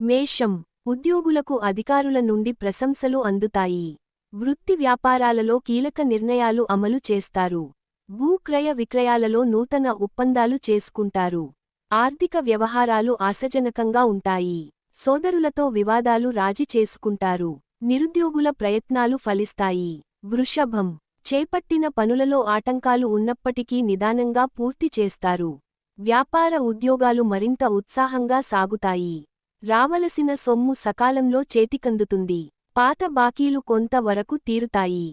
మేషం ఉద్యోగులకు అధికారుల నుండి ప్రశంసలు అందుతాయి. వృత్తి వ్యాపారాలలో కీలక నిర్ణయాలు అమలు చేస్తారు. భూక్రయ విక్రయాలలో నూతన ఒప్పందాలు చేసుకుంటారు. ఆర్థిక వ్యవహారాలు ఆశాజనకంగా ఉంటాయి. సోదరులతో వివాదాలు రాజీ చేసుకుంటారు. నిరుద్యోగుల ప్రయత్నాలు ఫలిస్తాయి. వృషభం చేపట్టిన పనులలో ఆటంకాలు ఉన్నప్పటికీ నిదానంగా పూర్తి చేస్తారు. వ్యాపార ఉద్యోగాలు మరింత ఉత్సాహంగా సాగుతాయి. రావలసిన సొమ్ము సకాలంలో చేతికందుతుంది. పాత బాకీలు కొంత వరకు తీరుతాయి.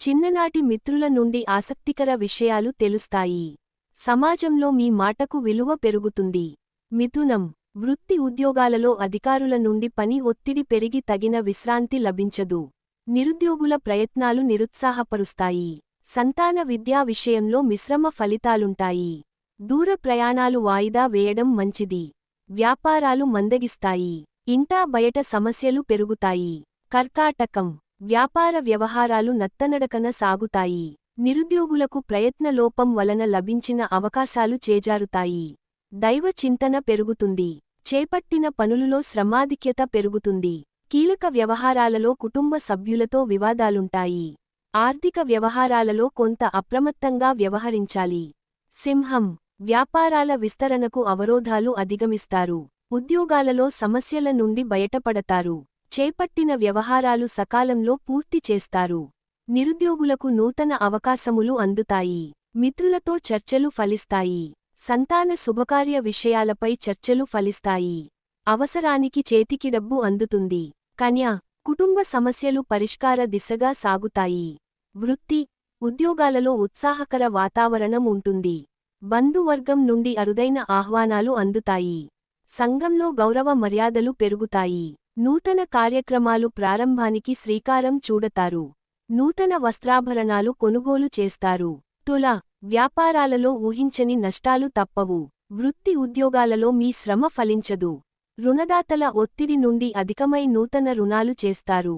చిన్ననాటి మిత్రుల నుండి ఆసక్తికర విషయాలు తెలుస్తాయి. సమాజంలో మీ మాటకు విలువ పెరుగుతుంది. మిథునం. వృత్తి ఉద్యోగాలలో అధికారుల నుండి పని ఒత్తిడి పెరిగి తగిన విశ్రాంతి లభించదు. నిరుద్యోగుల ప్రయత్నాలు నిరుత్సాహపరుస్తాయి. సంతాన విద్యా విషయంలో మిశ్రమ ఫలితాలుంటాయి. దూర ప్రయాణాలు వాయిదా వేయడం మంచిది. వ్యాపారాలు మందగిస్తాయి. ఇంటా బయట సమస్యలు పెరుగుతాయి. కర్కాటకం. వ్యాపార వ్యవహారాలు నత్తనడకన సాగుతాయి. నిరుద్యోగులకు ప్రయత్నలోపం వలన లభించిన అవకాశాలు చేజారుతాయి. దైవ చింతన పెరుగుతుంది. చేపట్టిన పనులులో శ్రమాధిక్యత పెరుగుతుంది. కీలక వ్యవహారాలలో కుటుంబ సభ్యులతో వివాదాలుంటాయి. ఆర్థిక వ్యవహారాలలో కొంత అప్రమత్తంగా వ్యవహరించాలి. సింహం. వ్యాపారాల విస్తరణకు అవరోధాలు అధిగమిస్తారు. ఉద్యోగాలలో సమస్యల నుండి బయటపడతారు. చేపట్టిన వ్యవహారాలు సకాలంలో పూర్తి చేస్తారు. నిరుద్యోగులకు నూతన అవకాశములు అందుతాయి. మిత్రులతో చర్చలు ఫలిస్తాయి. సంతాన శుభకార్య విషయాలపై చర్చలు ఫలిస్తాయి. అవసరానికి చేతికి డబ్బు అందుతుంది. కన్యా కుటుంబ సమస్యలు పరిష్కార దిశగా సాగుతాయి. వృత్తి ఉద్యోగాలలో ఉత్సాహకర వాతావరణం ఉంటుంది. బంధువర్గం నుండి అరుదైన ఆహ్వానాలు అందుతాయి. సంఘంలో గౌరవ మర్యాదలు పెరుగుతాయి. నూతన కార్యక్రమాలు ప్రారంభానికి శ్రీకారం చూడతారు. నూతన వస్త్రాభరణాలు కొనుగోలు చేస్తారు. తుల వ్యాపారాలలో ఊహించని నష్టాలు తప్పవు. వృత్తి ఉద్యోగాలలో మీ శ్రమ ఫలించదు. రుణదాతల ఒత్తిడి నుండి అధికమై నూతన రుణాలు చేస్తారు.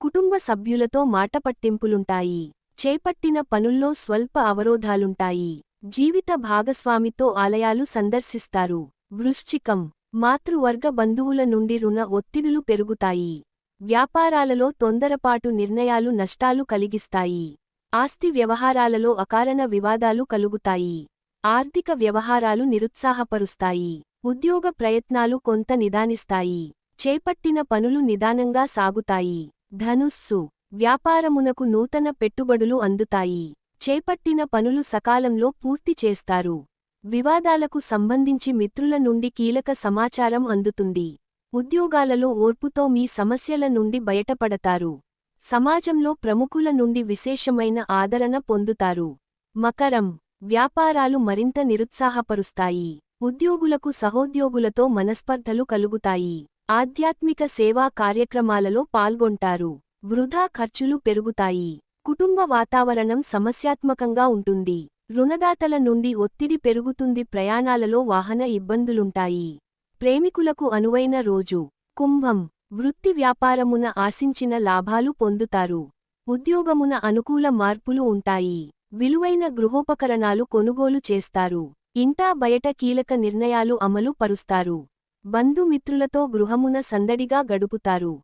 కుటుంబ సభ్యులతో మాటపట్టింపులుంటాయి చేపట్టిన పనుల్లో స్వల్ప అవరోధాలుంటాయి. జీవిత భాగస్వామితో ఆలయాలు సందర్శిస్తారు. వృశ్చికం. మాతృవర్గ బంధువుల నుండి రుణ ఒత్తిడులు పెరుగుతాయి. వ్యాపారాలలో తొందరపాటు నిర్ణయాలు నష్టాలు కలిగిస్తాయి. ఆస్తి వ్యవహారాలలో అకారణ వివాదాలు కలుగుతాయి. ఆర్థిక వ్యవహారాలు నిరుత్సాహపరుస్తాయి. ఉద్యోగ ప్రయత్నాలు కొంత నిదానిస్తాయి. చేపట్టిన పనులు నిదానంగా సాగుతాయి. ధనుస్సు. వ్యాపారమునకు నూతన పెట్టుబడులు అందుతాయి. చేపట్టిన పనులు సకాలంలో పూర్తి చేస్తారు. వివాదాలకు సంబంధించి మిత్రుల నుండి కీలక సమాచారం అందుతుంది. ఉద్యోగాలలో ఓర్పుతో మీ సమస్యల నుండి బయటపడతారు. సమాజంలో ప్రముఖుల నుండి విశేషమైన ఆదరణ పొందుతారు. మకరం వ్యాపారాలు మరింత నిరుత్సాహపరుస్తాయి. ఉద్యోగులకు సహోద్యోగులతో మనస్పర్ధలు కలుగుతాయి. ఆధ్యాత్మిక సేవా కార్యక్రమాలలో పాల్గొంటారు. వృధా ఖర్చులు పెరుగుతాయి. కుటుంబ వాతావరణం సమస్యాత్మకంగా ఉంటుంది. రుణదాతల నుండి ఒత్తిడి పెరుగుతుంది. ప్రయాణాలలో వాహన ఇబ్బందులుంటాయి. ప్రేమికులకు అనువైన రోజు. కుంభం. వృత్తి వ్యాపారమున ఆశించిన లాభాలు పొందుతారు. ఉద్యోగమున అనుకూల మార్పులు ఉంటాయి. విలువైన గృహోపకరణాలు కొనుగోలు చేస్తారు. ఇంటా బయట కీలక నిర్ణయాలు అమలు పరుస్తారు. బంధుమిత్రులతో గృహమున సందడిగా గడుపుతారు.